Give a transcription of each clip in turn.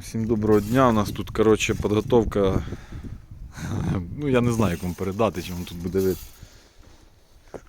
Всім доброго дня. У нас тут коротше, підготовка. Ну я не знаю, як вам передати, чи вам тут буде вид.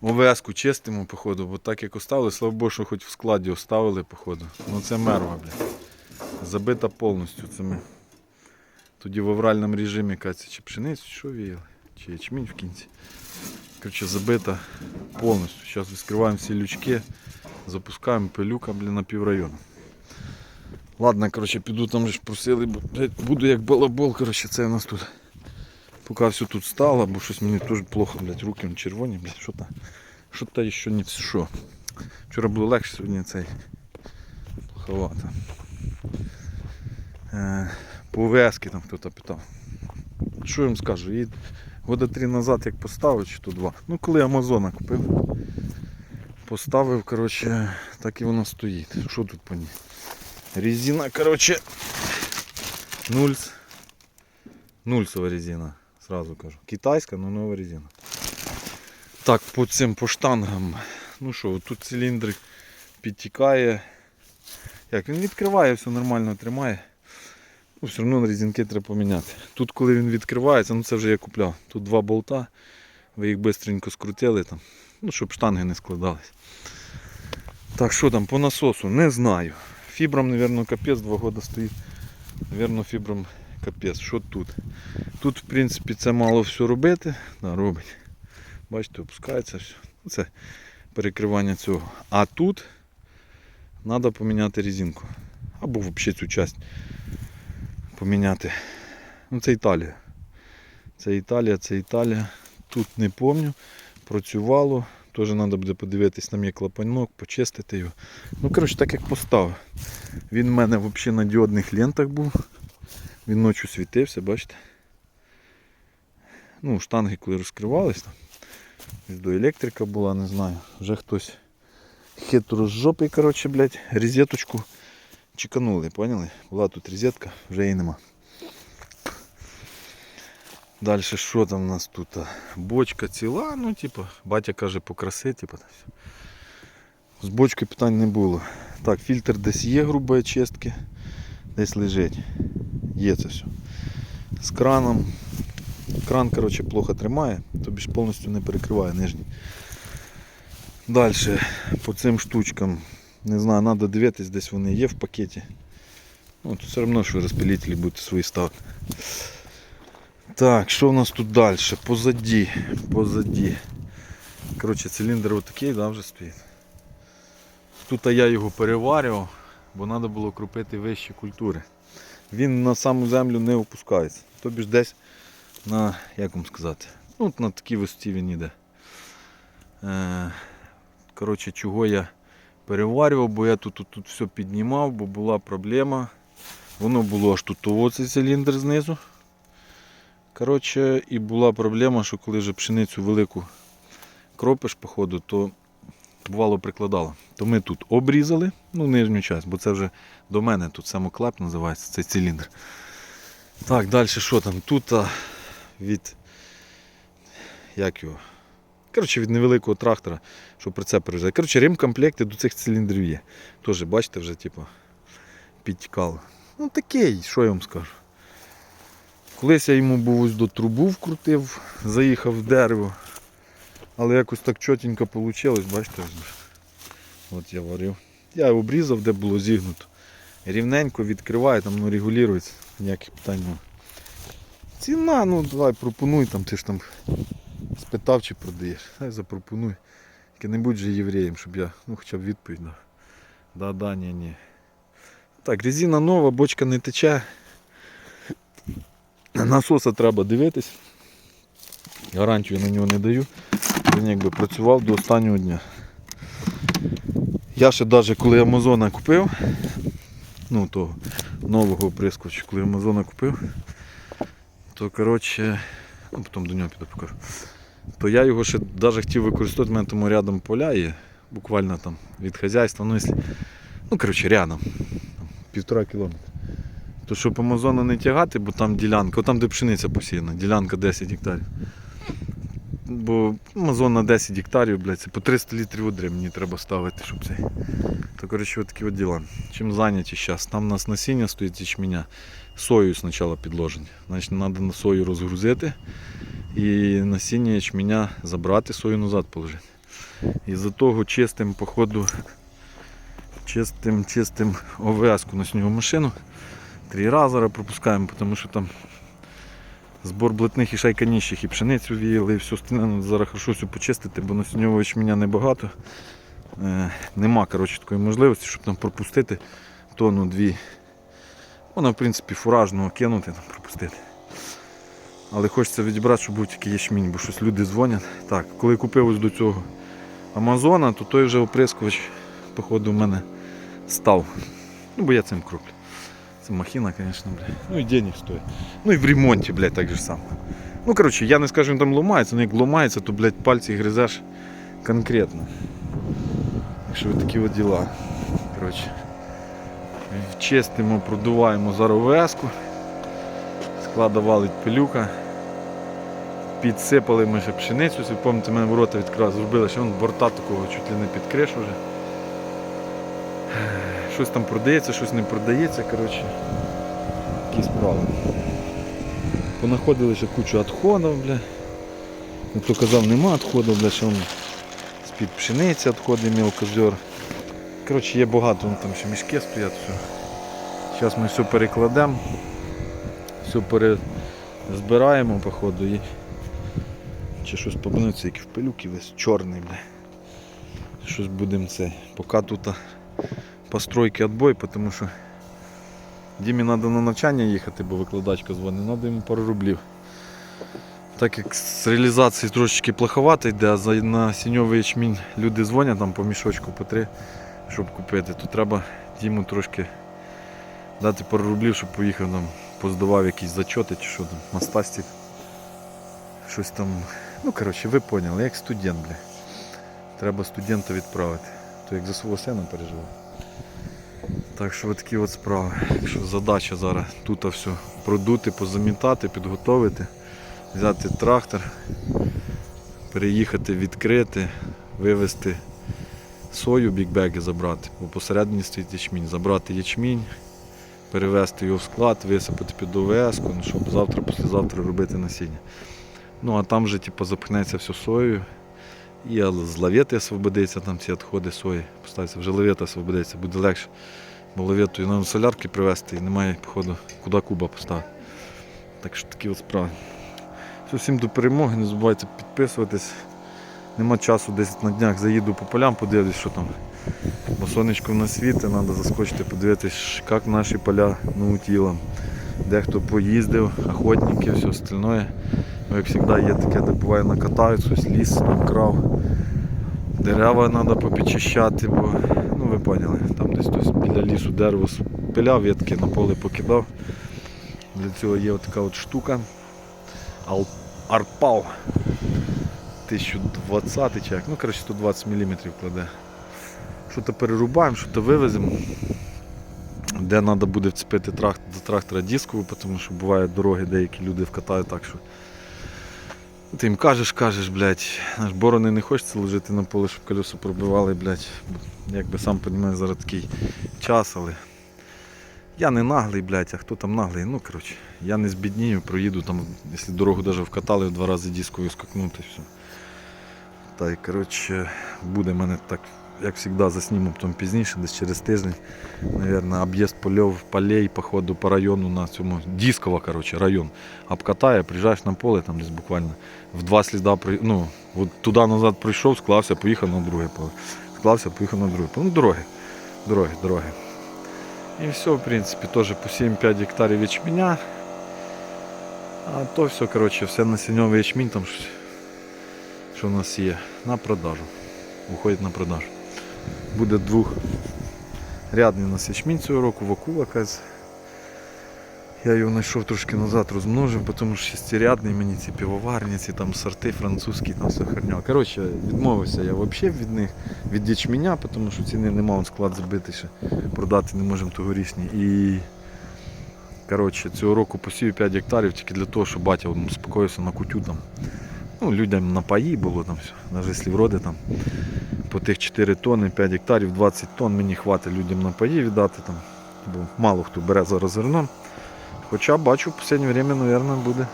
ОВС-ку чистимо, походу, бо так як оставили, слава Богу, що хоч в складі оставили, походу. Ну це мерва, блядь. Забита повністю. Це ми тоді в авральному режимі каться, чи пшеницю, що віяли, чи ячмінь в кінці. Коротше, забита повністю. Зараз відкриваємо всі лючки, запускаємо пилюка, блін, на піврайону. Ладно, коротше, піду там ж просили, буду як балабол, коротше, це у нас тут. Поки все тут стало, бо щось мені теж плохо, блядь, руки червоні, блядь, що там. Що то ще не що. Вчора було легше, сьогодні цей плоховато. Е, по ОВС там хтось питав. Що я вам скажу? Її года три назад як поставив, чи то два. Ну коли Амазона купив. Поставив, коротше, так і воно стоїть. Що тут по ній? Резина, короче, нульс. Нульсова резина, сразу кажу. Китайська, но нова резина. Так, по цим по штангам. Ну що, тут циліндрик підтікає. Як він відкриває, все нормально тримає. Ну, все одно резинки треба поміняти. Тут коли він відкривається, ну це вже я купляв. Тут два болта. Ви їх швидко скрутили там. Ну, щоб штанги не складались. Так, що там по насосу? Не знаю. Фібром, мабуть, капець, два роки стоїть. Навірно, фібром капець. Що тут? Тут, в принципі, це мало все робити. Да, робить. Бачите, опускається все. Ну, Це перекривання цього. А тут треба поміняти резинку. Або взагалі цю часть поміняти. Ну, це Італія. Це Італія, це Італія. Тут не пам'ятаю. Працювало. Теж треба буде подивитись, там є клапанок, почистити його. Ну, коротше, так як поставив. Він в мене взагалі на діодних лентах був. Він ночі світився, бачите. Ну, штанги коли розкривались До електрика була, не знаю. Вже хтось хитро з жопи, коротше, блядь, розеточку чеканули, поняли? Була тут розетка, вже її нема. Далі що там у нас тут? Бочка ціла, ну типу, батя каже покраси, типу. З бочкою питань не було. Так, фільтр десь є грубої чистки, десь лежить. Є це все. З краном. Кран коротше, плохо тримає, тобі ж повністю не перекриває нижній. Далі по цим штучкам, не знаю, треба дивитись, десь вони є в пакеті. Ну, тут все одно, що розпилителі будуть свої ставити. Так, що в нас тут далі? Позаді. Позаді. Коротше, циліндр отакий, да, вже стоїть. Тут я його переварював, бо треба було крупити вищі культури. Він на саму землю не опускається. Тобі ж десь на, як вам сказати, ну на такій висоті він іде. Е, коротше, чого я переварював, бо я тут, тут, тут все піднімав, бо була проблема. Воно було аж тут цей циліндр знизу. Коротше, і була проблема, що коли вже пшеницю велику кропиш, походу, то бувало прикладало. То ми тут обрізали, ну нижню часть, бо це вже до мене тут самоклеп називається, цей циліндр. Так, далі що там? Тут а, від як його? Коротше, від невеликого трактора, що прицеп переїжджає. Коротше, ремкомплекти до цих циліндрів є. Теж, бачите, вже типу, підтікало. Ну такий, що я вам скажу. Колись я йому був ось до трубу вкрутив, заїхав в дерево. Але якось так чотенько вийшло, бачите, от я варив. Я обрізав, де було зігнуто. Рівненько відкриваю, там ну, регулюється, ніяких питань немає. Ціна, ну давай пропонуй, там, ти ж там спитав чи продаєш. Хай запропонуй. Тільки не будь же євреєм, щоб я ну, хоча б відповідь дав. Да, да, ні, ні. Так, резина нова, бочка не тече. Насоса треба дивитись. Гарантію на нього не даю. Він якби працював до останнього дня. Я ще навіть коли Амазона купив, ну того нового прискочу, коли Амазона купив, то коротше, ну потім до нього піду покажу. То я його ще навіть хотів використовувати, у мене тому рядом поля є, буквально там від хазяйства, ну якщо, ну коротше рядом, півтора кілометра. То щоб Амазона не тягати, бо там ділянка, там де пшениця посіяна, ділянка 10 гектарів. бо Амазон на 10 гектарів, блядь, це по 300 літрів води мені треба ставити, щоб цей. То коротше от такі от діла. Чим зайняті зараз? Там у нас насіння стоїть ячменя. Сою спочатку підложені. Значить, треба на сою розгрузити і насіння ячменя забрати, сою назад положити. І за того чистим, походу, чистим, чистим ОВС-ку на снігу машину. Три рази пропускаємо, тому що там збор блатних і шайканіщих, і пшеницю віяли, і все остальне зараз хорошо все почистити, бо на сьогодні ячменя небагато. Е, нема коротше, такої можливості, щоб там пропустити тонну дві. Вона, в принципі, фуражного кинути, там, пропустити. Але хочеться відібрати, щоб був тільки ячмінь, бо щось люди дзвонять. Так, коли купив ось до цього Амазона, то той вже оприскувач, походу, в мене став. Ну, бо я цим кроплю. Це махіна, звісно, блядь. Ну і денег стоїть. Ну і в ремонті, блядь, так же само. Ну, коротше, я не скажу, він там ламається, але як ламається, то, блядь, пальці гризеш конкретно. Якщо ви такі от діла. Коротше. Чистимо, продуваємо зараз ОВС-ку. Склада валить пилюка. Підсипали ми ще пшеницю, ви пам'ятаєте, мене ворота відкрас зробили, ще вон борта такого чуть ли не під кришу вже. Щось там продається, щось не продається, коротше. Такі справи. Понаходили ще кучу відходів, бля. Хто казав, нема відходів, бля, що з-під пшениці відходи мілкозер. Коротше, є багато, там ще мішки стоять, все. Зараз ми все перекладемо, все перезбираємо, походу, і чи щось побнеться, як в пилюки весь чорний, бля. Щось будемо це. Поки тут постройки відбой, тому що Дімі треба на навчання їхати, бо викладачка дзвонить, треба йому пару рублів. Так як з реалізації трошечки плоховато йде, а на сіньовий ячмінь люди дзвонять там по мішочку по три, щоб купити, то треба Діму трошки дати пару рублів, щоб поїхав там, поздавав якісь зачоти чи що там, мастастик. Щось там. Ну коротше, ви поняли, як студент, бля. Треба студента відправити. То як за свого сина переживав. Так що такі от справи. Якщо задача зараз тут все продути, позамітати, підготовити, взяти трактор, переїхати, відкрити, вивезти сою бікбеги забрати, бо посередині стоїть ячмінь, забрати ячмінь, перевезти його в склад, висипати під ОВС, ну, щоб завтра, післязавтра робити насіння. Ну а там вже типу, запхнеться все соєю. І з лавети освободиться, там ці відходи сої, поставиться, вже лавета освободиться, буде легше. Лавету треба солярки привезти і немає, походу, куди куба поставити. Так що такі от справи. Все, всім до перемоги, не забувайте підписуватись. Нема часу десь на днях заїду по полям, подивлюсь, що там. Бо сонечко в нас світе, треба заскочити, подивитись, як наші поля наутілом. Дехто поїздив, охотники, все остальное. Ну, Як завжди є таке, де буває накатають, щось ліс накрав. Дерева треба попідчищати, бо ви поняли, там десь хтось біля лісу дерево спиляв, ветки на поле покидав. Для цього є така от штука. Ал... Арпал 1020 чи як, ну коротше 120 мм кладе. Що-то перерубаємо, що-то вивеземо. Де треба буде вцепити трактор, до трактора дискову, тому що бувають дороги, деякі люди вкатають так, що ти їм кажеш, кажеш, блядь, аж борони не хочеться лежати на поле, щоб колесо пробивали, блядь. Якби сам розумієш, зараз такий час, але я не наглий, блядь, а хто там наглий? Ну, коротше, я не збіднію, проїду там, якщо дорогу даже вкатали, два рази дискою скакнути, все. Та й коротше, буде мене так, як завжди, засніму потім пізніше, десь через тиждень, наверное, об'їзд польов, полей, походу по району на цьому, Дисково, коротше, район. Обкатає, приїжджаєш на поле, там десь буквально в два сліда, ну, от туди назад прийшов, склався, поїхав на друге поле. Склався, поїхав на друге поле. Ну, дороги, дороги, дороги. І все, в принципі, теж по 7-5 гектарів ячменя. А то все, коротше, все насінньовий ячмінь там що у нас є, на продажу. Виходить на продажу. Буде двохрядний у нас ячмінь цього року, вакула якась. Я його знайшов трошки назад, розмножив, тому що шестирядний мені ці півоварні, ці там сорти французькі, там все херня. Коротше, відмовився я взагалі від них, від ячменя, тому що ціни нема, он склад забитий ще, продати не можемо тогорічні. І коротше, цього року посію 5 гектарів тільки для того, щоб батя успокоївся на кутю там. Ну, людям на паї було там все. Навіть вроде там по тих 4 тонни, 5 гектарів, 20 тонн мені хватить людям на паї віддати там. Бо мало хто бере зараз зерно. Хоча бачу, в останнє время, мабуть, буде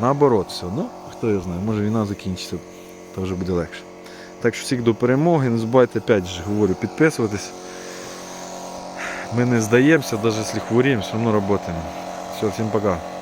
наоборот все. Ну, хто його знає, може війна закінчиться, то вже буде легше. Так що всіх до перемоги. Не забувайте опять же говорю, підписуватись. Ми не здаємося, навіть якщо хворіємо, все одно працюємо. Все, всім пока.